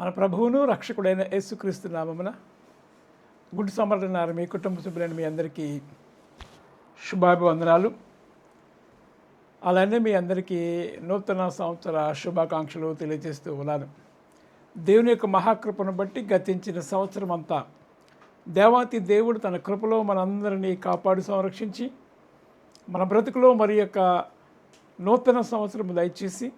మన ప్రభువును రక్షకుడైన యేసుక్రీస్తు నామమున గుడ్ సమర్థనారు మీ కుటుంబ సభ్యులైన మీ అందరికీ శుభాభివందనాలు. అలానే మీ అందరికీ నూతన సంవత్సర శుభాకాంక్షలు తెలియజేస్తూ ఉన్నాను. దేవుని యొక్క మహాకృపను బట్టి గతించిన సంవత్సరం అంతా దేవాతి దేవుడు తన కృపలో మనందరినీ కాపాడు సంరక్షించి మన బ్రతుకులో మరి యొక్క నూతన సంవత్సరం దయచేసి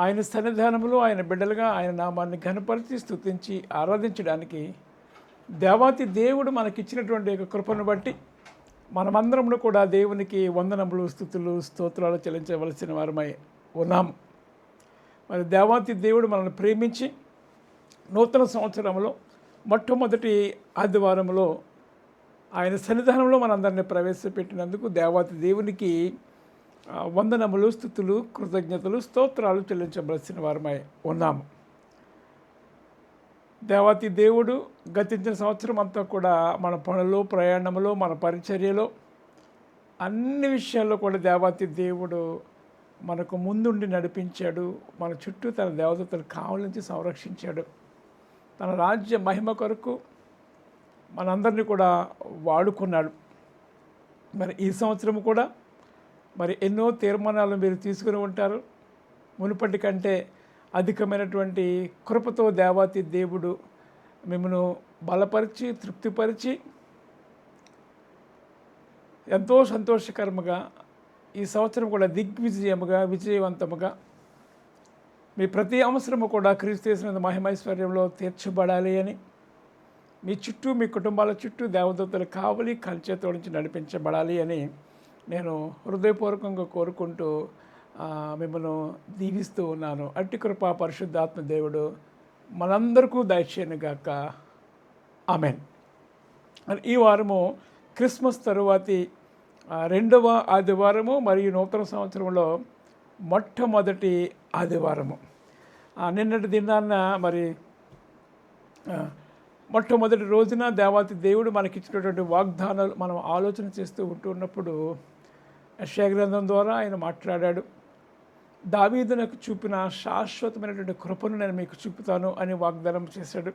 ఆయన సన్నిధానంలో ఆయన బిడ్డలుగా ఆయన నామాన్ని ఘనపరిచి స్థుతించి ఆరాధించడానికి దేవాతి దేవుడు మనకిచ్చినటువంటి ఒక కృపను బట్టి మనమందరము కూడా దేవునికి వందనములు స్థుతులు స్తోత్రాలు చెల్లించవలసిన వారమై ఉన్నాము మరి దేవాతి దేవుడు మనల్ని ప్రేమించి నూతన సంవత్సరంలో మొట్టమొదటి ఆదివారంలో ఆయన సన్నిధానంలో మనందరినీ ప్రవేశపెట్టినందుకు దేవాతి దేవునికి వందనములు స్థుతులు కృతజ్ఞతలు స్తోత్రాలు చెల్లించవలసిన వారమై ఉన్నాము. దేవాతి దేవుడు గతించిన సంవత్సరం అంతా కూడా మన పనులు ప్రయాణంలో మన పరిచర్యలో అన్ని విషయాల్లో కూడా దేవాతి దేవుడు మనకు ముందుండి నడిపించాడు. మన చుట్టూ తన దేవతలు కావలించి సంరక్షించాడు. తన రాజ్య మహిమ కొరకు మనందరినీ కూడా వాడుకున్నాడు. మరి ఈ సంవత్సరం కూడా మరి ఎన్నో తీర్మానాలు మీరు తీసుకుని ఉంటారు. మునుపటి కంటే అధికమైనటువంటి కృపతో దేవాతి దేవుడు మిమ్మను బలపరిచి తృప్తిపరిచి ఎంతో సంతోషకరముగా ఈ సంవత్సరం కూడా దిగ్విజయముగా విజయవంతముగా మీ ప్రతి అవసరము కూడా క్రీస్తు చేసిన మహిమైశ్వర్యంలో తీర్చబడాలి అని మీ చుట్టూ మీ కుటుంబాల చుట్టూ దేవదూతలు కావలి కంచెతో నుంచి నడిపించబడాలి అని నేను హృదయపూర్వకంగా కోరుకుంటూ మిమ్మల్ని దీవిస్తూ ఉన్నాను. అట్టి కృపా పరిశుద్ధాత్మ దేవుడు మనందరికీ దయచేయను గాక. ఆమెన్. ఈ వారము క్రిస్మస్ తరువాతి రెండవ ఆదివారము మరియు నూతన సంవత్సరంలో మొట్టమొదటి ఆదివారము. నిన్నటి దినాన్న మరి మొట్టమొదటి రోజున దేవాతి దేవుడు మనకిచ్చినటువంటి వాగ్దానాలు మనం ఆలోచన చేస్తూ ఉంటున్నప్పుడు ఉన్నప్పుడు గ్రంథం ద్వారా ఆయన మాట్లాడాడు దావీదు నాకు చూపిన శాశ్వతమైనటువంటి కృపను నేను మీకు చూపుతాను అని వాగ్దానం చేశాడు.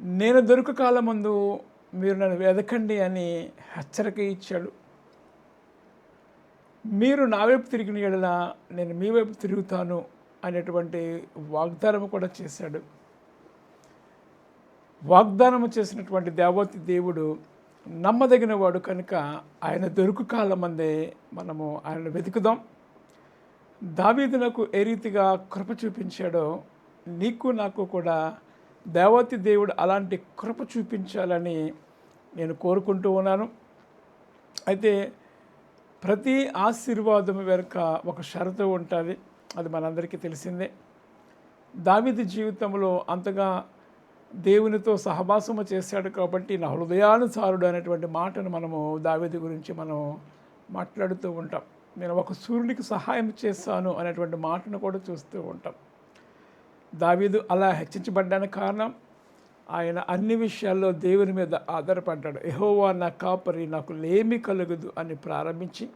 నేను దొరుకు కాలం ముందు మీరు నన్ను వెదకండి అని హెచ్చరిక ఇచ్చాడు. మీరు నా వైపు తిరిగిన ఎడల నేను మీ వైపు తిరుగుతాను అనేటువంటి వాగ్దానం కూడా చేశాడు. వాగ్దానము చేసినటువంటి దేవతి దేవుడు నమ్మదగిన వాడు కనుక ఆయన దొరుకు కాలమందే మనము ఆయన వెతుకుదాం. దావీదునకు ఏ రీతిగా కృప చూపించాడో నీకు నాకు కూడా దేవతి దేవుడు అలాంటి కృప చూపించాలని నేను కోరుకుంటూ ఉన్నాను. అయితే ప్రతి ఆశీర్వాదం వెనుక ఒక షరతు ఉంటుంది. అది మనందరికీ తెలిసిందే. దావీదు జీవితంలో అంతగా దేవునితో సహవాసము చేశాడు కాబట్టి నా హృదయానుసారుడు అనేటువంటి మాటను మనము దావీదు గురించి మనం మాట్లాడుతూ ఉంటాం. నేను ఒక సూర్యునికి సహాయం చేస్తాను అనేటువంటి మాటను కూడా చూస్తూ ఉంటాం. దావీదు అలా హెచ్చించబడ్డానికి కారణం ఆయన అన్ని విషయాల్లో దేవుని మీద ఆధారపడ్డాడు. ఎహోవా నా కాపరి నాకు లేమి కలుగుదు అని ప్రారంభించి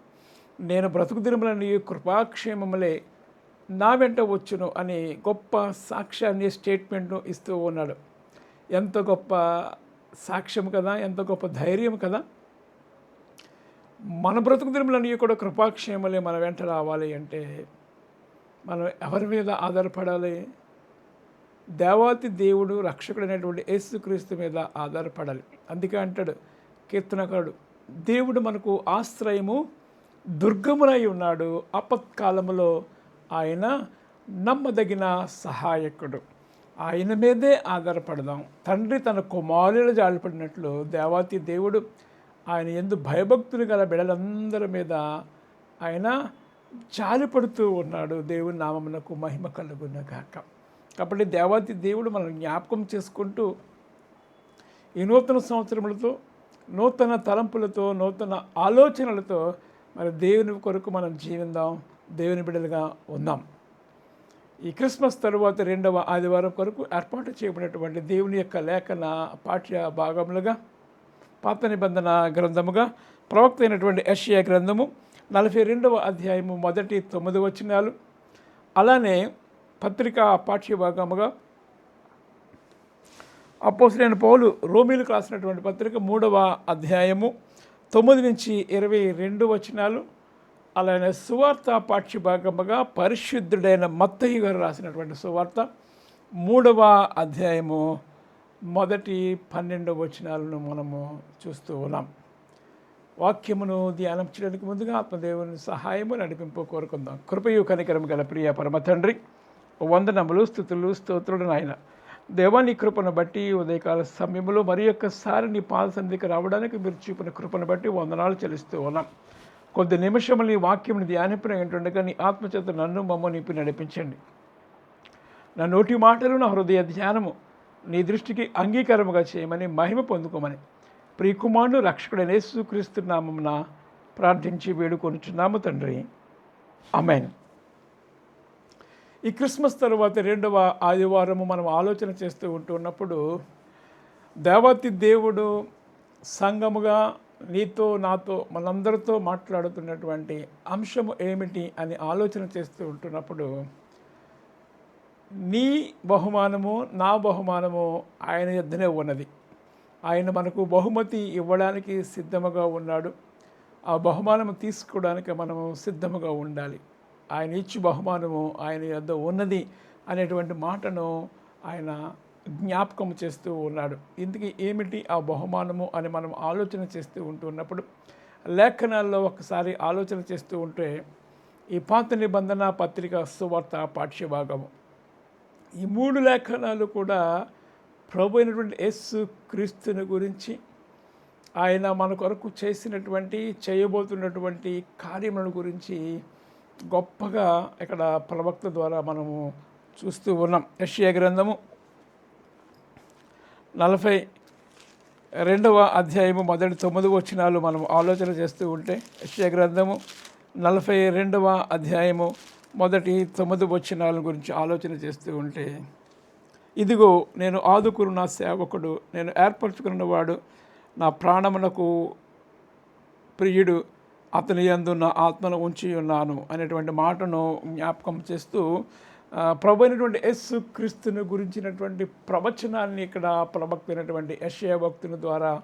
నేను బ్రతుకు దినములని కృపాక్షేమములే నా వెంట వచ్చును అని గొప్ప సాక్ష్యాన్ని స్టేట్మెంట్ను ఇస్తూ ఉన్నాడు. ఎంత గొప్ప సాక్ష్యం కదా ఎంత గొప్ప ధైర్యం కదా. మన బ్రతుకు దినములన్నీ కూడా కృపాక్షేమలే మన వెంట రావాలి అంటే మనం ఎవరి మీద ఆధారపడాలి? దేవాతి దేవుడు రక్షకుడు అనేటువంటి యేసుక్రీస్తు మీద ఆధారపడాలి. అందుకే అంటాడు కీర్తనకారుడు దేవుడు మనకు ఆశ్రయము దుర్గమునై ఉన్నాడు. ఆపత్కాలములో ఆయన నమ్మదగిన సహాయకుడు. ఆయన మీదే ఆధారపడదాం. తండ్రి తన కుమారులు జాలిపడినట్లు దేవాతి దేవుడు ఆయన ఎందు భయభక్తులు గల బిడలందరి మీద ఆయన జాలిపడుతూ ఉన్నాడు. దేవుని నామమునకు మహిమ కలుగున గాక. కాబట్టి దేవాతి దేవుడు మనం జ్ఞాపకం చేసుకుంటూ ఈ నూతన సంవత్సరములతో నూతన తలంపులతో నూతన ఆలోచనలతో మరి దేవుని కొరకు మనం జీవిందాం. దేవుని బిడ్డలుగా ఉందాం. ఈ క్రిస్మస్ తరువాత రెండవ ఆదివారం కొరకు ఏర్పాటు చేయబడినటువంటి దేవుని యొక్క లేఖన పాఠ్య భాగములుగా పాత నిబంధన గ్రంథముగా ప్రవక్త అయినటువంటి యెషయా గ్రంథము నలభై రెండవ అధ్యాయము మొదటి తొమ్మిది వచనాలు అలానే పత్రికా పాఠ్యభాగముగా అపోసరైన పౌలు రోమిలకు రాసినటువంటి పత్రిక మూడవ అధ్యాయము తొమ్మిది నుంచి ఇరవై రెండు వచనాలు అలానే సువార్త పాక్షిభాగముగా పరిశుద్ధుడైన మత్తయ్య గారు రాసినటువంటి సువార్త మూడవ అధ్యాయము మొదటి పన్నెండు వచనాలను మనము చూస్తూ ఉన్నాం. వాక్యమును ధ్యానం చేయడానికి ముందుగా ఆత్మదేవుని సహాయము నడిపింపు కోరుకుందాం. కృపయు కనికరం గల ప్రియ పరమ తండ్రి వందనములు స్థుతులు స్తోత్రుడు నాయన. దేవాని కృపను బట్టి ఉదయకాల సమయంలో మరి ఒక్కసారి నీ పాద సన్నిధికి రావడానికి మీరు చూపిన కృపను బట్టి వందనాలు చెల్లిస్తూ ఉన్నాం. కొద్ది నిమిషములు నీ వాక్యం ధ్యానింపిన ఏంటుండగా నీ ఆత్మచేత నన్ను మమ్మ నింపి నడిపించండి. నా నోటి మాటలు నా హృదయ ధ్యానము నీ దృష్టికి అంగీకారముగా చేయమని మహిమ పొందుకోమని ప్రియకుమారుడు రక్షకుడైన యేసుక్రీస్తు ప్రార్థించి వేడుకొనుచున్నాము తండ్రి. అమెన్ ఈ క్రిస్మస్ తర్వాత రెండవ ఆదివారము మనం ఆలోచన చేస్తూ ఉంటున్నప్పుడు దేవతి దేవుడు సంఘముగా నీతో నాతో మనందరితో మాట్లాడుతున్నటువంటి అంశము ఏమిటి అని ఆలోచన చేస్తూ ఉంటున్నప్పుడు నీ బహుమానము నా బహుమానము ఆయన యుద్ధనే ఉన్నది. ఆయన మనకు బహుమతి ఇవ్వడానికి సిద్ధముగా ఉన్నాడు. ఆ బహుమానము తీసుకోవడానికి మనము సిద్ధముగా ఉండాలి. ఆయన ఇచ్చి బహుమానము ఆయన యొద్ద ఉన్నది అనేటువంటి మాటను ఆయన జ్ఞాపకం చేస్తూ ఉన్నాడు. ఇందుకు ఏమిటి ఆ బహుమానము అని మనం ఆలోచన చేస్తూ ఉంటున్నప్పుడు లేఖనాల్లో ఒకసారి ఆలోచన చేస్తూ ఉంటే ఈ పాత నిబంధన పత్రిక సువార్త పాఠ్యభాగము. ఈ మూడు లేఖనాలు కూడా ప్రభు అయినటువంటి యస్సు క్రీస్తుని గురించి ఆయన మన కొరకు చేసినటువంటి చేయబోతున్నటువంటి కార్యముల గురించి గొప్పగా ఇక్కడ ప్రవక్త ద్వారా మనము చూస్తూ ఉన్నాం. యష్యా గ్రంథము నలభై రెండవ అధ్యాయము మొదటి తొమ్మిది వచనాలు మనం ఆలోచన చేస్తూ ఉంటే యష్యా గ్రంథము నలభై రెండవ అధ్యాయము మొదటి తొమ్మిది వచనాల గురించి ఆలోచన చేస్తూ ఉంటే ఇదిగో నేను ఆదుకున్న నా సేవకుడు నేను ఏర్పరచుకున్నవాడు నా ప్రాణమునకు ప్రియుడు అతని యందు నా ఆత్మను ఉంచి ఉన్నాను అనేటువంటి మాటను జ్ఞాపకం చేస్తూ ప్రభు అయినటువంటి యస్సు క్రీస్తుని గురించినటువంటి ప్రవచనాన్ని ఇక్కడ ప్రవక్తైనటువంటి యశయ భక్తుని ద్వారా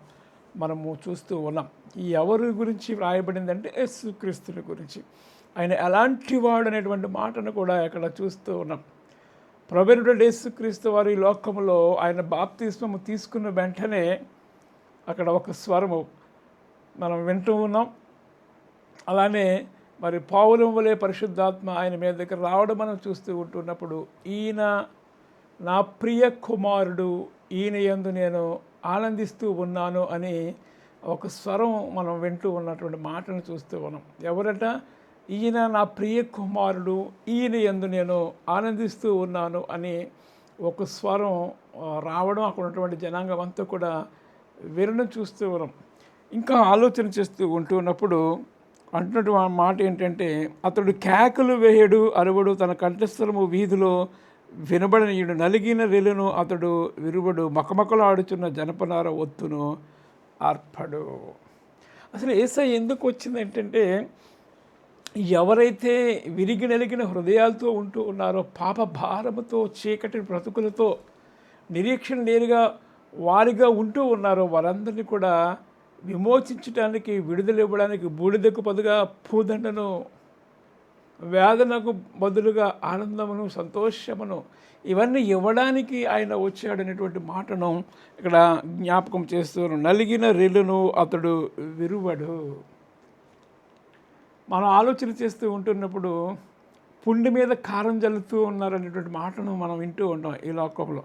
మనము చూస్తూ ఉన్నాం. ఈ ఎవరి గురించి వ్రాయబడిందంటే యస్సు క్రీస్తుని గురించి. ఆయన ఎలాంటి వాడు అనేటువంటి మాటను కూడా ఇక్కడ చూస్తూ ఉన్నాం. ప్రభుత్వ యేసుక్రీస్తు వారి ఈ లోకములో ఆయన బాప్తిస్మము తీసుకున్న వెంటనే అక్కడ ఒక స్వరము మనం వింటూ ఉన్నాం. అలానే మరి పావులం వలె పరిశుద్ధాత్మ ఆయన మీద దగ్గర రావడం మనం చూస్తూ ఉంటున్నప్పుడు ఈయన నా ప్రియ కుమారుడు ఈయన యందు నేను ఆనందిస్తూ ఉన్నాను అని ఒక స్వరం మనం వింటూ ఉన్నటువంటి మాటను చూస్తూ ఉన్నాం. ఎవరట? ఈయన నా ప్రియ కుమారుడు ఈయన యందు నేను ఆనందిస్తూ ఉన్నాను అని ఒక స్వరం రావడం అక్కడ ఉన్నటువంటి జనాంగం అంతా కూడా వినడం చూస్తూ ఉన్నాం. ఇంకా ఆలోచన చేస్తూ ఉంటున్నప్పుడు అంటున్నటువంటి మాట ఏంటంటే అతడు కేకలు వేయడు అరువడు తన కంఠస్థలము వీధిలో వినబడనీయుడు. నలిగిన రెలును అతడు విరువడు మకమకలాడుచున్న జనపనార ఒత్తును ఆర్పడు. అసలు ఏసై ఎందుకు వచ్చింది ఏంటంటే ఎవరైతే విరిగి నలిగిన హృదయాలతో ఉంటూ ఉన్నారో పాప భారముతో చీకటి బ్రతుకులతో నిరీక్షణ నేరుగా వారిగా ఉంటూ ఉన్నారో వారందరినీ కూడా విమోచించడానికి విడుదల ఇవ్వడానికి బూడిదకు పదుగా పూదండను వేదనకు బదులుగా ఆనందమును సంతోషమును ఇవన్నీ ఇవ్వడానికి ఆయన వచ్చాడనేటువంటి మాటను ఇక్కడ జ్ఞాపకం చేస్తూ నలిగిన రెల్లును అతడు విరువడు. మనం ఆలోచన చేస్తూ ఉంటున్నప్పుడు పుండి మీద కారం జల్లుతూ ఉన్నారనేటువంటి మాటను మనం వింటూ ఉంటాం ఈ లోకంలో.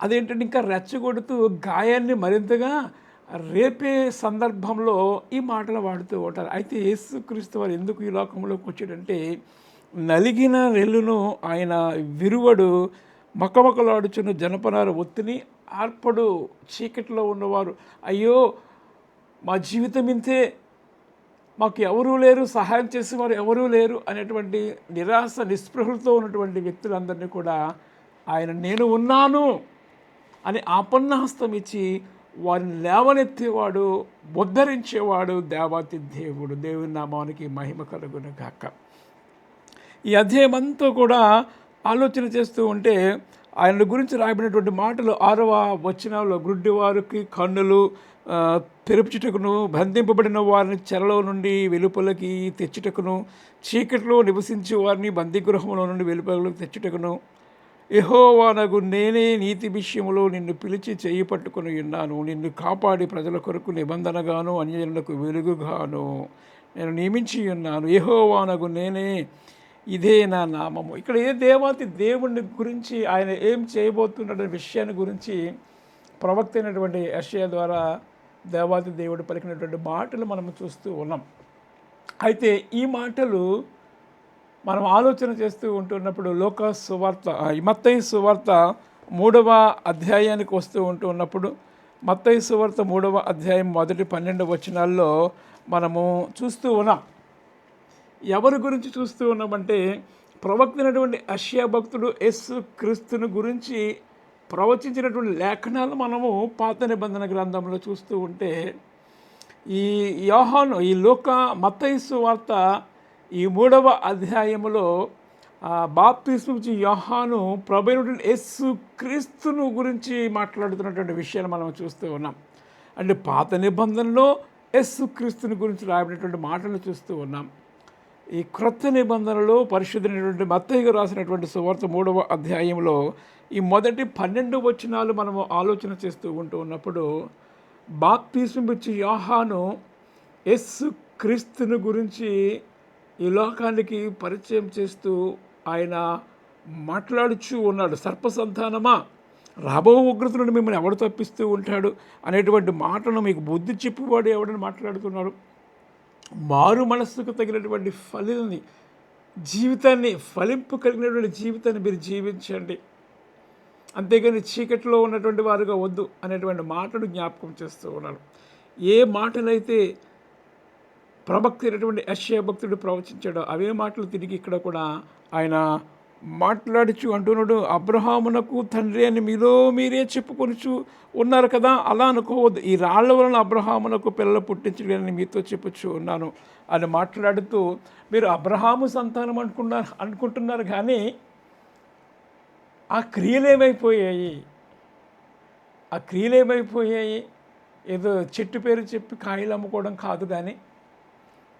అదేంటంటే ఇంకా రెచ్చగొడుతూ గాయాన్ని మరింతగా రేపే సందర్భంలో ఈ మాటలు వాడుతూ ఉంటారు. అయితే యేసుక్రీస్తు వారు ఎందుకు ఈ లోకంలోకి వచ్చాడంటే నలిగిన రెల్లును ఆయన విరువడు మకమకలాడుచున్న జనపనార ఒత్తిని ఆర్పడు చీకటిలో ఉన్నవారు. అయ్యో మా జీవితం ఇంతే మాకు ఎవరూ లేరు సహాయం చేసేవారు ఎవరూ లేరు అనేటువంటి నిరాశ నిస్పృహలతో ఉన్నటువంటి వ్యక్తులందరినీ కూడా ఆయన నేను ఉన్నాను అని ఆపన్నహస్తం ఇచ్చి వారిని లేవనెత్తేవాడు ఉద్ధరించేవాడు దేవాతి దేవుడు. దేవుని నామానికి మహిమ కలుగును గాక ఈ అధ్యాయం అంతా కూడా ఆలోచన చేస్తూ ఉంటే ఆయన గురించి రాయబడినటువంటి మాటలు ఆరవ వచనంలో గుడ్డివారికి కన్నులు తెరుపుచుటకును బంధింపబడిన వారిని చెరలో నుండి వెలుపలకి తెచ్చుటకును చీకట్లో నివసించే వారిని బందీగృహంలో నుండి వెలుపలకు తెచ్చుటకును యహోవానగు నేనే నీతి విషయంలో నిన్ను పిలిచి చేయి పట్టుకుని ఉన్నాను. నిన్ను కాపాడి ప్రజల కొరకు నిబంధనగాను అన్యజనులకు వెలుగుగాను నేను నియమించి ఉన్నాను. యహోవానగు నేనే ఇదే నా నామము. ఇక్కడ ఏ దేవాతి దేవుణ్ణి గురించి ఆయన ఏం చేయబోతున్నాడనే విషయాన్ని గురించి ప్రవక్త అయినటువంటి యషయ ద్వారా దేవాతి దేవుడు పలికినటువంటి మాటలు మనం చూస్తూ ఉన్నాం. అయితే ఈ మాటలు మనం ఆలోచన చేస్తూ ఉంటున్నప్పుడు లోక సువార్త మత్తయి సువార్త మూడవ అధ్యాయానికి వస్తూ ఉంటూ ఉన్నప్పుడు మత్తయి సువార్త మూడవ అధ్యాయం మొదటి పన్నెండు వచనాల్లో మనము చూస్తూ ఉన్నాం. ఎవరి గురించి చూస్తూ ఉన్నామంటే ప్రవక్తైనటువంటి అష్యా భక్తుడు యస్సు క్రీస్తుని గురించి ప్రవచించినటువంటి లేఖనాలు మనము పాత నిబంధన గ్రంథంలో చూస్తూ ఉంటే ఈ యోహాను ఈ లోక మత్తయస్సు వార్త ఈ మూడవ అధ్యాయములో బాప్తిస్మించి యోహాను ప్రభైనటువంటి యస్సు క్రీస్తును గురించి మాట్లాడుతున్నటువంటి విషయాన్ని మనం చూస్తూ ఉన్నాం. అంటే పాత నిబంధనలో యస్సు క్రీస్తుని గురించి రాబడినటువంటి మాటలు చూస్తూ ఉన్నాం. ఈ క్రొత్త నిబంధనలో పరిశుద్ధమైనటువంటి మత్తయ్య రాసినటువంటి సువార్త మూడవ అధ్యాయంలో ఈ మొదటి పన్నెండు వచనాలు మనము ఆలోచన చేస్తూ ఉంటూ ఉన్నప్పుడు బాప్తిస్మించి యోహాను యస్సు క్రీస్తుని గురించి ఈ లోకానికి పరిచయం చేస్తూ ఆయన మాట్లాడుచూ ఉన్నాడు. సర్పసంతానమా? రాబో ఉగ్రత నుండి మిమ్మల్ని ఎవడు తప్పిస్తూ ఉంటాడు అనేటువంటి మాటను మీకు బుద్ధి చెప్పువాడు ఎవడని మాట్లాడుతున్నాడు. మారు మనస్సుకు తగినటువంటి ఫలిని జీవితాన్ని ఫలింపు కలిగినటువంటి జీవితాన్ని మీరు జీవించండి. అంతేగాని చీకటిలో ఉన్నటువంటి వారుగా వద్దు అనేటువంటి మాటను జ్ఞాపకం చేస్తూ ఉన్నాడు. ఏ మాటలైతే ప్రవక్త అయినటువంటి యశ్య భక్తుడు ప్రవచించాడు. అవే మాటలు తిరిగి ఇక్కడ కూడా ఆయన మాట్లాడుచు అంటున్నాడు అబ్రహామునకు తండ్రి అని మీలో మీరే చెప్పుకొనుచు ఉన్నారు కదా అలా అనుకోవద్దు. ఈ రాళ్ళ వలన అబ్రహామునకు పిల్లలు పుట్టించడని మీతో చెప్పచ్చు ఉన్నాను. అని మాట్లాడుతూ మీరు అబ్రహాము సంతానం అనుకున్నారు అనుకుంటున్నారు కానీ ఆ క్రియలు ఏమైపోయాయి? ఆ క్రియలు ఏమైపోయాయి? ఏదో చెట్టు పేరు చెప్పి కాయలు అమ్ముకోవడం కాదు కానీ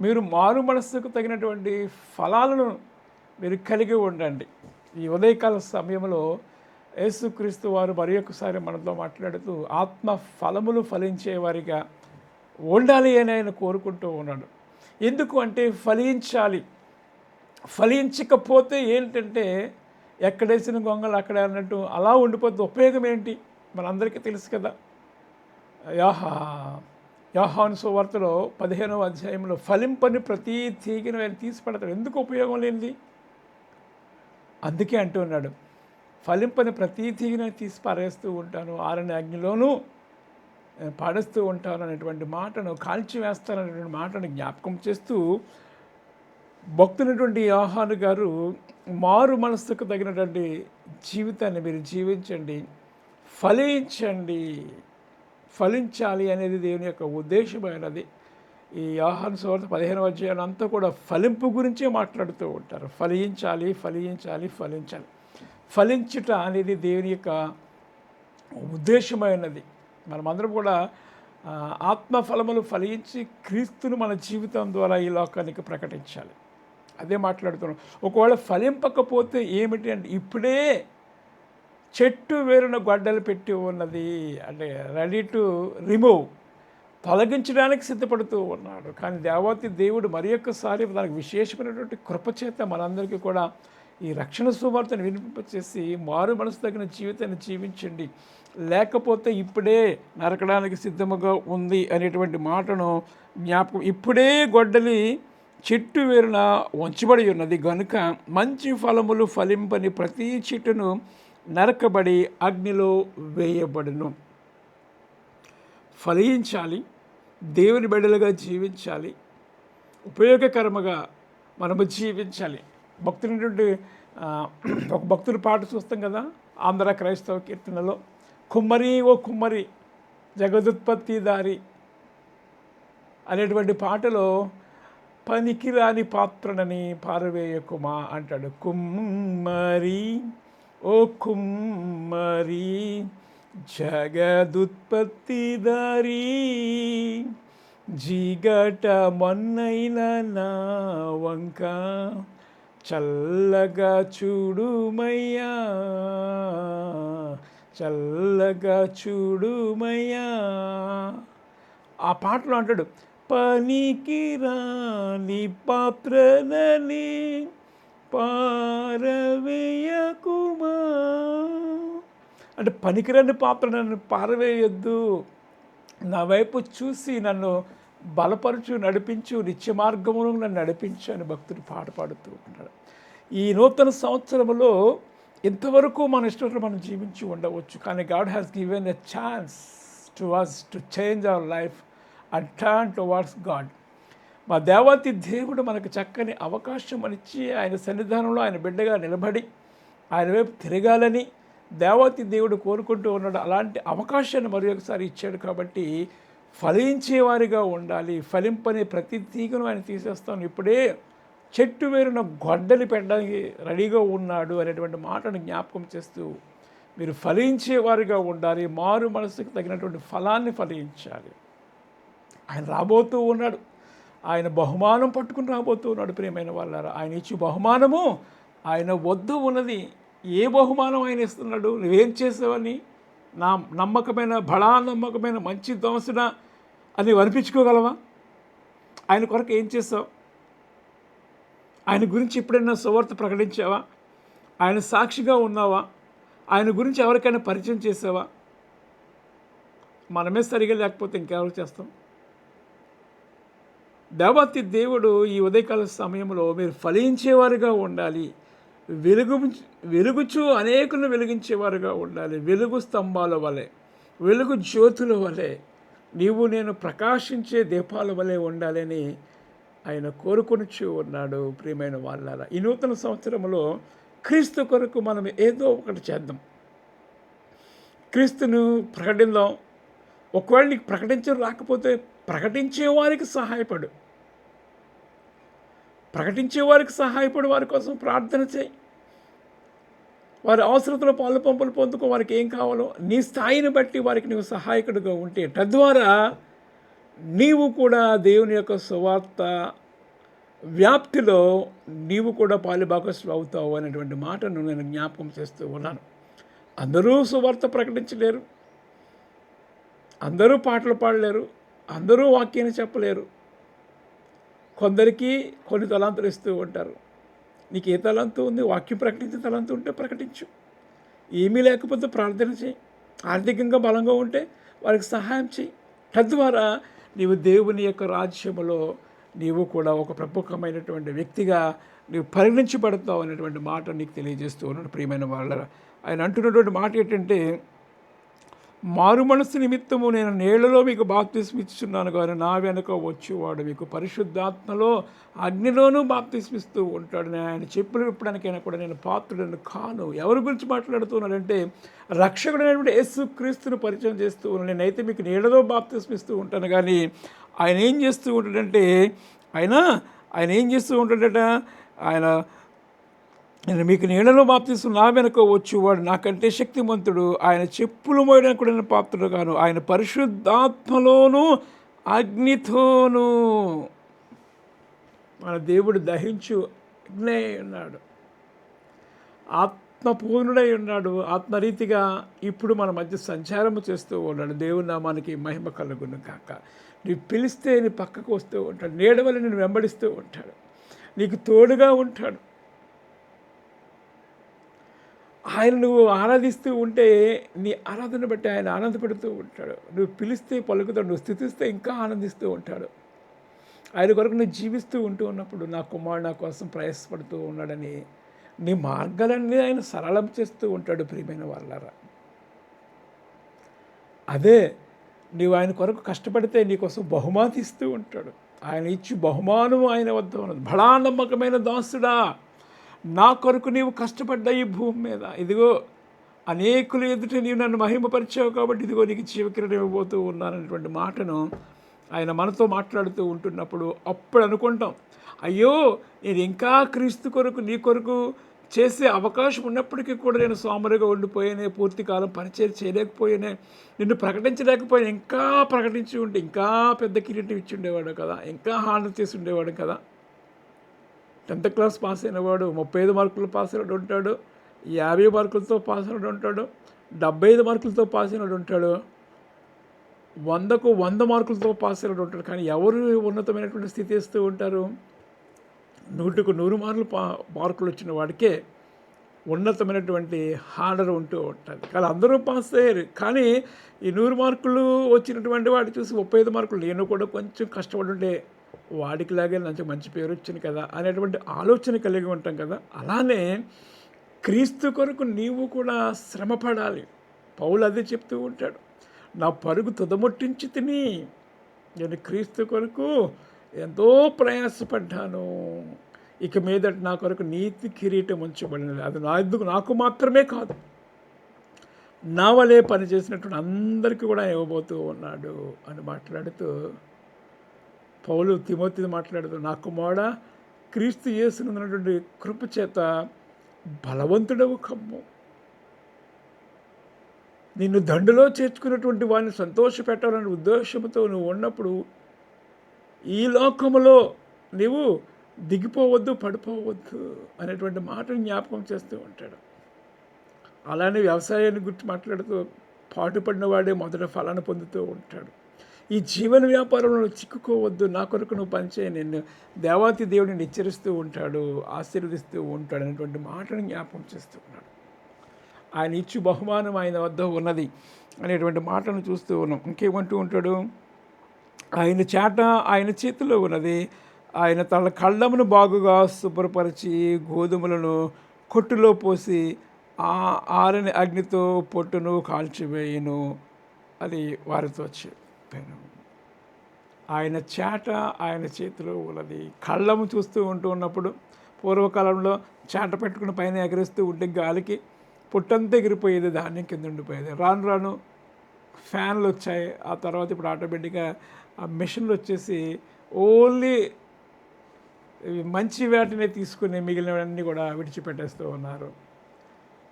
మీరు మారు మనస్సుకు తగినటువంటి ఫలాలను మీరు కలిగి ఉండండి. ఈ ఉదయకాల సమయంలో యేసుక్రీస్తు వారు మరి ఒకసారి మనతో మాట్లాడుతూ ఆత్మ ఫలములు ఫలించేవారిగా ఉండాలి అని ఆయన కోరుకుంటూ ఉన్నాడు. ఎందుకు అంటే ఫలించాలి. ఫలించకపోతే ఏంటంటే ఎక్కడేసిన గొంగలు అక్కడ అన్నట్టు అలా ఉండిపోతే ఉపయోగం ఏంటి? మనందరికీ తెలుసు కదా. యాహా! యోహాను సువార్తలో పదిహేనవ అధ్యాయంలో ఫలింపని ప్రతి తీగిన ఆయన తీసి ఎందుకు ఉపయోగం లేనిది? అందుకే అంటున్నాడు ఫలింపని ప్రతి తీగిన తీసి పారేస్తూ ఉంటాను. ఆరని అగ్నిలోనూ పాడేస్తూ ఉంటాను అనేటువంటి మాటను కాల్చి వేస్తాననేటువంటి మాటను జ్ఞాపకం చేస్తూ భక్తునటువంటి యోహాను గారు మారు మనస్సుకు తగినటువంటి జీవితాన్ని మీరు జీవించండి. ఫలించండి. ఫలించాలి అనేది దేవుని యొక్క ఉద్దేశమైనది. ఈ ఆహార సువార్త పదిహేను అధ్యాయం అంతా కూడా ఫలింపు గురించే మాట్లాడుతూ ఉంటారు. ఫలించాలి ఫలించాలి ఫలించాలి. ఫలించుట అనేది దేవుని యొక్క ఉద్దేశమైనది. మనమందరం కూడా ఆత్మఫలములు ఆత్మ ఫలములు ఫలించి క్రీస్తును మన జీవితం ద్వారా ఈ లోకానికి ప్రకటించాలి. అదే మాట్లాడుతున్నాం. ఒకవేళ ఫలింపకపోతే ఏమిటి అంటే ఇప్పుడే చెట్టు వేరున గొడ్డలు పెట్టి ఉన్నది అంటే రెడీ టు రిమూవ్. తొలగించడానికి సిద్ధపడుతూ ఉన్నాడు. కానీ దేవతి దేవుడు మరి ఒక్కసారి దానికి విశేషమైనటువంటి కృపచేత మనందరికీ కూడా ఈ రక్షణ సువార్తను వినిపింపచేసి మారు మనసు తగిన జీవితాన్ని జీవించండి. లేకపోతే ఇప్పుడే నరకడానికి సిద్ధముగా ఉంది అనేటువంటి మాటను జ్ఞాపకం ఇప్పుడే గొడ్డలి చెట్టు వేరున వంచబడి ఉన్నది. గనుక మంచి ఫలములు ఫలింపని ప్రతి చెట్టును నరకబడి అగ్నిలో వేయబడును. ఫలించాలి దేవుని బిడ్డలుగా జీవించాలి ఉపయోగకరముగా మనము జీవించాలి. భక్తులైనటువంటి ఒక భక్తుడి పాట చూస్తాం కదా ఆంధ్ర క్రైస్తవ కీర్తనలో కుమ్మరి ఓ కుమ్మరి జగదుత్పత్తి దారి అనేటువంటి పాటలో పనికిరాని పాత్రనని పారవేయకుమా అంటాడు. కుమ్మరి ఓ కుమ్మరి జగదుత్పత్తిదారి జిగట మొన్నైన నా వంక చల్లగా చూడుమయ్యా చల్లగా చూడుమయ్యా. ఆ పాటలో అంటాడు పనికి రాని పాత్రనని పారవేయకుమా? అంటే పనికిరాని పాత్ర నన్ను పారవేయొద్దు. నా వైపు చూసి నన్ను బలపరచు నడిపించు నిత్య మార్గంలో నన్ను నడిపించు అని భక్తుడు పాట పాడుతూ ఉంటాడు ఈ నూతన సంవత్సరంలో ఇంతవరకు మన ఇష్టంలో మనం జీవించి ఉండవచ్చు. కానీ God has given a chance to was to change our life and turn towards God మా దేవతి దేవుడు మనకు చక్కని అవకాశం అనిచ్చి ఆయన సన్నిధానంలో ఆయన బిడ్డగా నిలబడి ఆయన వైపు తిరగాలని దేవతి దేవుడు కోరుకుంటూ ఉన్నాడు. అలాంటి అవకాశాన్ని మరి ఒకసారి ఇచ్చాడు కాబట్టి ఫలించేవారిగా ఉండాలి. ఫలింపని ప్రతి తీగను ఆయన తీసేస్తాను ఇప్పుడే చెట్టు వేరున గొడ్డలి పెట్టడానికి రెడీగా ఉన్నాడు అనేటువంటి మాటను జ్ఞాపకం చేస్తూ మీరు ఫలించేవారిగా ఉండాలి. మారు మనసుకు తగినటువంటి ఫలాన్ని ఫలించాలి. ఆయన రాబోతూ ఉన్నాడు. ఆయన బహుమానం పట్టుకుని రాబోతున్నాడు ప్రియమైన వాళ్ళారా. ఆయన ఇచ్చి బహుమానము ఆయన వద్ద ఉన్నది. ఏ బహుమానం ఆయన ఇస్తున్నాడు? నువ్వేం చేసావని? నా నమ్మకమైన బళా నమ్మకమైన మంచి దోసుడా అని అనిపించుకోగలవా? ఆయన కొరకు ఏం చేసావు? ఆయన గురించి ఎప్పుడైనా సువార్త ప్రకటించావా? ఆయన సాక్షిగా ఉన్నావా? ఆయన గురించి ఎవరికైనా పరిచయం చేసావా? మనమే సరిగా లేకపోతే ఇంకెవరు చేస్తాం? దేవతి దేవుడు ఈ ఉదయకాల సమయంలో మీరు ఫలించేవారుగా ఉండాలి. వెలుగు వెలుగుచు అనేకులను వెలిగించేవారుగా ఉండాలి. వెలుగు స్తంభాల వలె వెలుగు జ్యోతుల వలె నీవు నేను ప్రకాశించే దీపాల వలె ఉండాలని ఆయన కోరుకొనిచూ ఉన్నాడు. ప్రియమైన వాళ్ళారా ఈ నూతన సంవత్సరంలో క్రీస్తు కొరకు మనం ఏదో ఒకటి చేద్దాం. క్రీస్తును ప్రకటిద్దాం. ఒకవేళ నీకు ప్రకటించడం రాకపోతే ప్రకటించే వారికి సహాయపడు. ప్రకటించే వారికి సహాయపడు వారి కోసం ప్రార్థన చేయి. వారి అవసరతలో పాలు పంపులు పొందుకో వారికి ఏం కావాలో నీ స్థాయిని బట్టి వారికి నువ్వు సహాయకుడిగా ఉంటే తద్వారా నీవు కూడా దేవుని యొక్క సువార్త వ్యాప్తిలో నీవు కూడా పాలిభాగస్లు అవుతావు అనేటువంటి మాటను నేను జ్ఞాపకం చేస్తూ ఉన్నాను. అందరూ సువార్త ప్రకటించలేరు. అందరూ పాటలు పాడలేరు. అందరూ వాక్యాన్ని చెప్పలేరు. కొందరికి కొన్ని తలాంతులు ఇస్తూ ఉంటారు. నీకు ఏ తలంతు ఉంది? వాక్యం ప్రకటించే తలంతు ఉంటే ప్రకటించు. ఏమీ లేకపోతే ప్రార్థన చేయి. ఆర్థికంగా బలంగా ఉంటే వారికి సహాయం చేయి. తద్వారా నీవు దేవుని యొక్క రాజ్యములో నీవు కూడా ఒక ప్రముఖమైనటువంటి వ్యక్తిగా నీవు పరిగణించబడతావు అనేటువంటి మాట నీకు తెలియజేస్తూ ఉన్నాడు ప్రియమైన వాళ్ళ ఆయన అంటున్నటువంటి మాట ఏంటంటే మారు మనసు నిమిత్తము నేను నీళ్ళలో మీకు బాప్తిస్మిస్తున్నాను కానీ నా వెనుక వచ్చేవాడు మీకు పరిశుద్ధాత్మలో అగ్నిలోనూ బాప్తిస్మిస్తూ ఉంటాడు. ఆయన చెప్పులు విప్పడానికైనా కూడా నేను పాత్రుడను కాను. ఎవరి గురించి మాట్లాడుతున్నాడంటే రక్షకుడైనటువంటి యేసు క్రీస్తును పరిచయం చేస్తూ ఉన్నాను నేనైతే మీకు నీళ్ళలో బాప్తిస్మిస్తూ ఉంటాను కానీ ఆయన ఏం చేస్తూ ఉంటాడంటే ఆయన ఆయన ఏం చేస్తూ ఉంటాడట ఆయన నేను మీకు నీళ్ళలో బాప్తిస్తూ నా వెనుక వచ్చేవాడు నాకంటే శక్తిమంతుడు. ఆయన చెప్పులు మోయడానికి కూడా నేను పాత్రుడు గాను. ఆయన పరిశుద్ధాత్మలోను అగ్నితోనూ. మన దేవుడు దహించు అగ్నే ఉన్నాడు. ఆత్మపూర్ణుడై ఉన్నాడు. ఆత్మరీతిగా ఇప్పుడు మన మధ్య సంచారము చేస్తూ ఉన్నాడు. దేవుని నామానికి మహిమ కలుగును కాక నీ పిలిస్తే నీ పక్కకు వస్తూ ఉంటాడు. నీడవల్లి నేను వెంబడిస్తూ ఉంటాడు. నీకు తోడుగా ఉంటాడు. ఆయన నువ్వు ఆరాధిస్తూ ఉంటే నీ ఆరాధన బట్టి ఆయన ఆనందపడుతూ ఉంటాడు. నువ్వు పిలిస్తే పలుకుతాడు నువ్వు స్థితిస్తే ఇంకా ఆనందిస్తూ ఉంటాడు. ఆయన కొరకు నువ్వు జీవిస్తూ ఉంటూ ఉన్నప్పుడు నా కుమారుడు నా కోసం ప్రయాసపడుతూ ఉన్నాడని నీ మార్గాలన్నీ ఆయన సరళం చేస్తూ ఉంటాడు ప్రియమైన వాళ్ళరా. అదే నీవు ఆయన కొరకు కష్టపడితే నీకోసం బహుమాతి ఇస్తూ ఉంటాడు. ఆయన ఇచ్చి బహుమానం ఆయన వద్ద ఉన్నది. బడా నమ్మకమైన దాసుడా. నా కొరకు నీవు కష్టపడ్డా ఈ భూమి మీద. ఇదిగో అనేకులు ఎదుట నీవు నన్ను మహిమపరిచావు కాబట్టి ఇదిగో నీకు జీవకిరణ ఇవ్వబోతూ ఉన్నాననేటువంటి మాటను ఆయన మనతో మాట్లాడుతూ ఉంటున్నప్పుడు అప్పుడు అనుకుంటాం అయ్యో నేను ఇంకా క్రీస్తు కొరకు నీ కొరకు చేసే అవకాశం ఉన్నప్పటికీ కూడా నేను సోమరిగా ఉండిపోయానే పూర్తి కాలం పరిచయం చేయలేకపోయానే నిన్ను ప్రకటించలేకపోయాను ఇంకా ప్రకటించి ఉంటే ఇంకా పెద్ద కిరీటం ఇచ్చి ఉండేవాడు కదా ఇంకా హానర్ చేసి ఉండేవాడు కదా. టెన్త్ క్లాస్ పాస్ అయినవాడు ముప్పై ఐదు మార్కులు పాస్ అయినట్టు ఉంటాడు యాభై మార్కులతో పాస్ అయినట్టు ఉంటాడు డెబ్బై ఐదు మార్కులతో పాస్ అయినట్టు ఉంటాడు వందకు వంద మార్కులతో పాస్ అయినట్టు ఉంటాడు. కానీ ఎవరు ఉన్నతమైనటువంటి స్థితి ఇస్తూ ఉంటారు? నూటికి నూరు మార్కులు పా మార్కులు వచ్చిన వాడికే ఉన్నతమైనటువంటి హార్డర్ ఉంటూ ఉంటుంది కానీ అందరూ పాస్ అయ్యారు. కానీ ఈ నూరు మార్కులు వచ్చినటువంటి వాడు చూసి ముప్పై ఐదు మార్కులు నేను కూడా కొంచెం కష్టపడి ఉండే వాడికిలాగే నాకు మంచి పేరు వచ్చింది కదా అనేటువంటి ఆలోచన కలిగి ఉంటాం కదా. అలానే క్రీస్తు కొరకు నీవు కూడా శ్రమపడాలి. పౌలు అదే చెప్తూ ఉంటాడు నా పరుగు తుదముట్టించి తిని నేను క్రీస్తు కొరకు ఎంతో ప్రయాసపడ్డాను. ఇక మీదట నా కొరకు నీతి కిరీటం ఉంచబడినది. అది నా ఎందుకు? నాకు మాత్రమే కాదు. నా వలే పనిచేసినటువంటి అందరికీ కూడా ఇవ్వబోతూ ఉన్నాడు అని మాట్లాడుతూ పౌలు తిమోతి మాట్లాడుతూ నా కుమారుడ క్రీస్తు చేసినటువంటి కృప చేత బలవంతుడవు కమ్ము. నిన్ను దండులో చేర్చుకున్నటువంటి వాడిని సంతోషపెట్టాలనే ఉద్దేశంతో నువ్వు ఉన్నప్పుడు ఈ లోకములో నీవు దిగిపోవద్దు పడిపోవద్దు అనేటువంటి మాటను జ్ఞాపకం చేస్తూ ఉంటాడు. అలానే వ్యవసాయాన్ని గురించి మాట్లాడుతూ పాటుపడిన వాడే మొదట ఫలాన్ని పొందుతూ ఉంటాడు. ఈ జీవన వ్యాపారంలో చిక్కుకోవద్దు. నా కొరకు నువ్వు పనిచేయ. నిన్ను దేవాతి దేవుడిని హెచ్చరిస్తూ ఉంటాడు ఆశీర్వదిస్తూ ఉంటాడు అనేటువంటి మాటను జ్ఞాపం చేస్తూ ఉన్నాడు. ఆయన ఇచ్చు బహుమానం ఆయన వద్ద ఉన్నది అనేటువంటి మాటను చూస్తూ ఉన్నాం. ఇంకేమంటూ ఉంటాడు? ఆయన చేట ఆయన చేతిలో ఉన్నది. ఆయన తన కళ్ళమును బాగుగా శుభ్రపరిచి గోధుమలను కొట్టులో పోసి ఆ ఆరని అగ్నితో పొట్టును కాల్చివేయను. అది వారితో చెప్పాను. ఆయన చేట ఆయన చేతిలో ఉన్నది. కళ్ళము చూస్తూ ఉంటూ ఉన్నప్పుడు పూర్వకాలంలో చేట పెట్టుకుని పైన ఎగరేస్తూ ఉంటే గాలికి పుట్టంతా ఎగిరిపోయేది ధాన్యం కింద ఉండిపోయేది. రాను రాను ఫ్యాన్లు వచ్చాయి. ఆ తర్వాత ఇప్పుడు ఆటోమేటిక్గా ఆ మిషన్లు వచ్చేసి ఓన్లీ మంచి వాటినే తీసుకుని మిగిలినవన్నీ కూడా విడిచిపెట్టేస్తూ ఉన్నారు.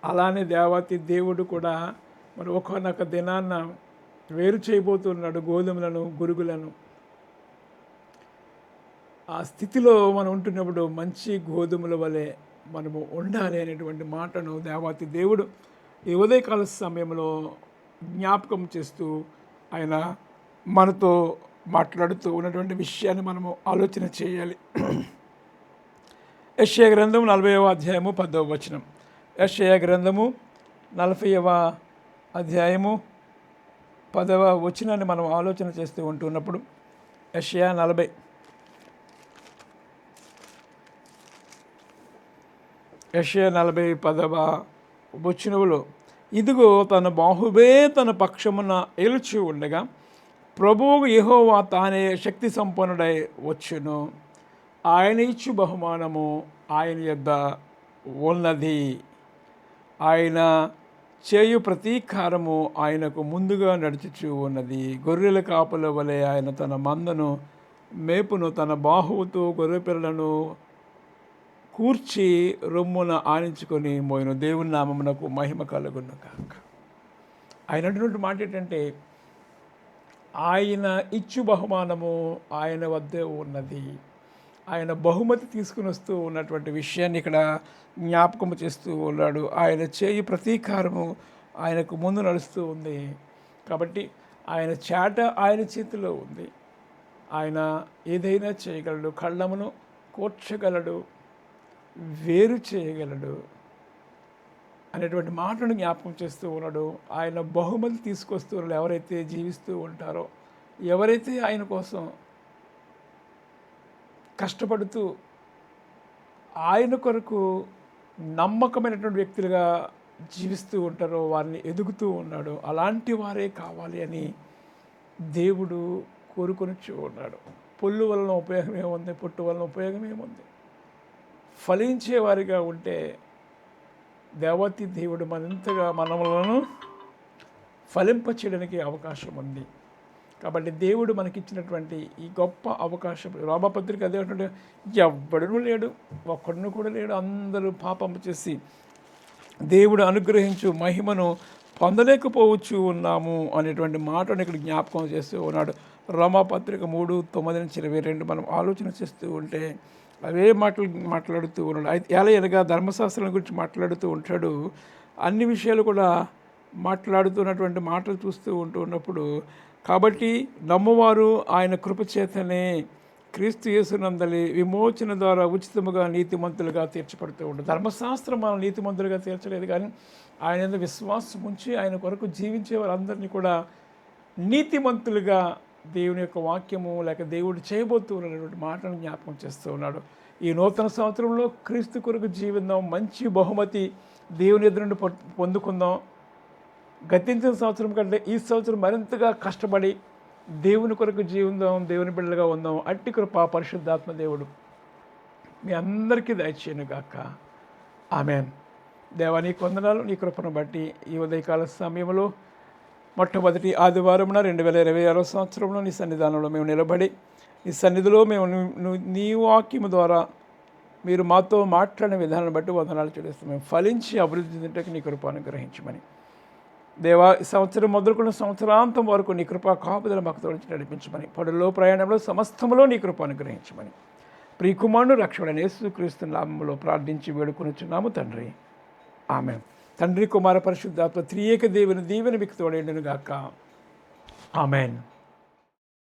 అలానే దేవతి దేవుడు కూడా మరి ఒకనొక దినాన్న వేరు చేయబోతున్నాడు గోధుమలను గురుగులను. ఆ స్థితిలో మనం ఉంటున్నప్పుడు మంచి గోధుమల వలె మనము ఉండాలి అనేటువంటి మాటను దేవాతి దేవుడు ఈ ఉదయకాల సమయంలో జ్ఞాపకం చేస్తూ ఆయన మనతో మాట్లాడుతూ ఉన్నటువంటి విషయాన్ని మనము ఆలోచన చేయాలి. యశయ గ్రంథం నలభైవ అధ్యాయము పదవ వచనం. యశయ గ్రంథము నలభైవ అధ్యాయము పదవ వచనాన్ని మనం ఆలోచన చేస్తూ ఉంటున్నప్పుడు యశ్య నలభై. యశ్య నలభై పదవ వచనములో ఇదిగో తన బాహుబే తన పక్షమున ఏల్చి ఉండగా ప్రభువు యహోవా తానే శక్తి సంపన్నుడై వచ్చును. ఆయన ఇచ్చు బహుమానము ఆయన యొద్ద ఉన్నది. ఆయన చేయు ప్రతీకారము ఆయనకు ముందుగా నడుచుచూ ఉన్నది. గొర్రెల కాపుల వలె ఆయన తన మందను మేపును తన బాహువుతో గొర్రె పిల్లలను కూర్చి రొమ్మున ఆనించుకొని మోయిన. దేవుని నామమునకు మహిమ కలుగును కాక ఆయన అంటున్నటువంటి మాట ఏంటంటే ఆయన ఇచ్చు బహుమానము ఆయన వద్దే ఉన్నది. ఆయన బహుమతి తీసుకుని వస్తూ ఉన్నటువంటి విషయాన్ని ఇక్కడ జ్ఞాపకం చేస్తూ ఉన్నాడు. ఆయన చేయి ప్రతీకారము ఆయనకు ముందు నడుస్తూ ఉంది. కాబట్టి ఆయన చేట ఆయన చేతిలో ఉంది. ఆయన ఏదైనా చేయగలడు. కళ్ళమును కూర్చగలడు. వేరు చేయగలడు అనేటువంటి మాటను జ్ఞాపకం చేస్తూ ఉన్నాడు. ఆయన బహుమతి తీసుకొస్తూ ఉన్నాడు ఎవరైతే జీవిస్తూ ఉంటారో ఎవరైతే ఆయన కోసం కష్టపడుతూ ఆయన కొరకు నమ్మకమైనటువంటి వ్యక్తులుగా జీవిస్తూ ఉంటారో వారిని ఎదుగుతూ ఉన్నాడు అలాంటి వారే కావాలి అని దేవుడు కోరుకొని ఉన్నాడు. పొల్లు వలన ఉపయోగం ఏముంది పొట్టు వలన ఉపయోగం ఏముంది ఫలించేవారిగా ఉంటే దేవతి దేవుడు మరింతగా మనములను ఫలింప చేయడానికి అవకాశం ఉంది. కాబట్టి దేవుడు మనకిచ్చినటువంటి ఈ గొప్ప అవకాశం. రోమపత్రిక అదే అంటే ఎవ్వడూ లేడు ఒక్కడును కూడా లేడు. అందరూ పాపం చేసి దేవుడు అనుగ్రహించు మహిమను పొందలేకపోవచ్చు ఉన్నాము అనేటువంటి మాటను ఇక్కడ జ్ఞాపకం చేస్తూ ఉన్నాడు. రోమాపత్రిక మూడు తొమ్మిది నుంచి ఇరవై రెండు మనం ఆలోచన చేస్తూ ఉంటే అవే మాటలు మాట్లాడుతూ ఉన్నాడు. అయితే ఎలా ఎనగా ధర్మశాస్త్రం గురించి మాట్లాడుతూ ఉంటాడు అన్ని విషయాలు కూడా మాట్లాడుతున్నటువంటి మాటలు చూస్తూ ఉంటూ ఉన్నప్పుడు కాబట్టి నమ్మవారు ఆయన కృపచేతనే క్రీస్తు యేసునందలి విమోచన ద్వారా ఉచితముగా నీతిమంతులుగా తీర్చబడుతూ ఉంటారు ధర్మశాస్త్రం మనం నీతిమంతులుగా తీర్చలేదు కానీ ఆయన విశ్వాసం ఉంచి ఆయన కొరకు జీవించే వారందరినీ కూడా నీతిమంతులుగా దేవుని యొక్క వాక్యము లేక దేవుడు చేయబోతూ ఉన్నటువంటి మాటను జ్ఞాపకం చేస్తూ ఉన్నాడు. ఈ నూతన సంవత్సరంలో క్రీస్తు కొరకు జీవిందాం మంచి బహుమతి దేవుని ఎదురు నుండి పొందుకుందాం. గతించిన సంవత్సరం కంటే ఈ సంవత్సరం మరింతగా కష్టపడి దేవుని కొరకు జీవిందాం దేవుని బిడ్డలుగా ఉందాం అట్టి కృప పరిశుద్ధాత్మ దేవుడు. మీ అందరికీ దయచేయను గాక. ఆమెన్. దేవా నీ కొందనాలు నీ కృపను బట్టి ఈ ఉదయకాల సమయంలో మొట్టమొదటి ఆదివారమున రెండు వేల ఇరవై ఆరో సంవత్సరంలో నీ సన్నిధానంలో మేము నిలబడి నీ సన్నిధిలో మేము నీ వాక్యము ద్వారా మీరు మాతో మాట్లాడిన విధానాన్ని బట్టి వందనాలు చెల్లిస్తాం మేము ఫలించి అభివృద్ధి చెందుటకు నీ కృప అనుగ్రహించమని. దేవా ఈ సంవత్సరం మొదలుకున్న సంవత్సరాంతం వరకు నీ కృప కాపుదల మాకు తోడించి నడిపించమని. పడులో ప్రయాణంలో సమస్తములో నీ కృప అనుగ్రహించమని. ప్రియకుమారుడు రక్షణ యేసుక్రీస్తు నామంలో ప్రార్థించి వేడుకొనుచున్నాము తండ్రి. ఆమె తండ్రి కుమార పరిశుద్ధాత్మ త్రియేక దేవుని దీవెని మీకు తోడేండును గాక ఆమెన్.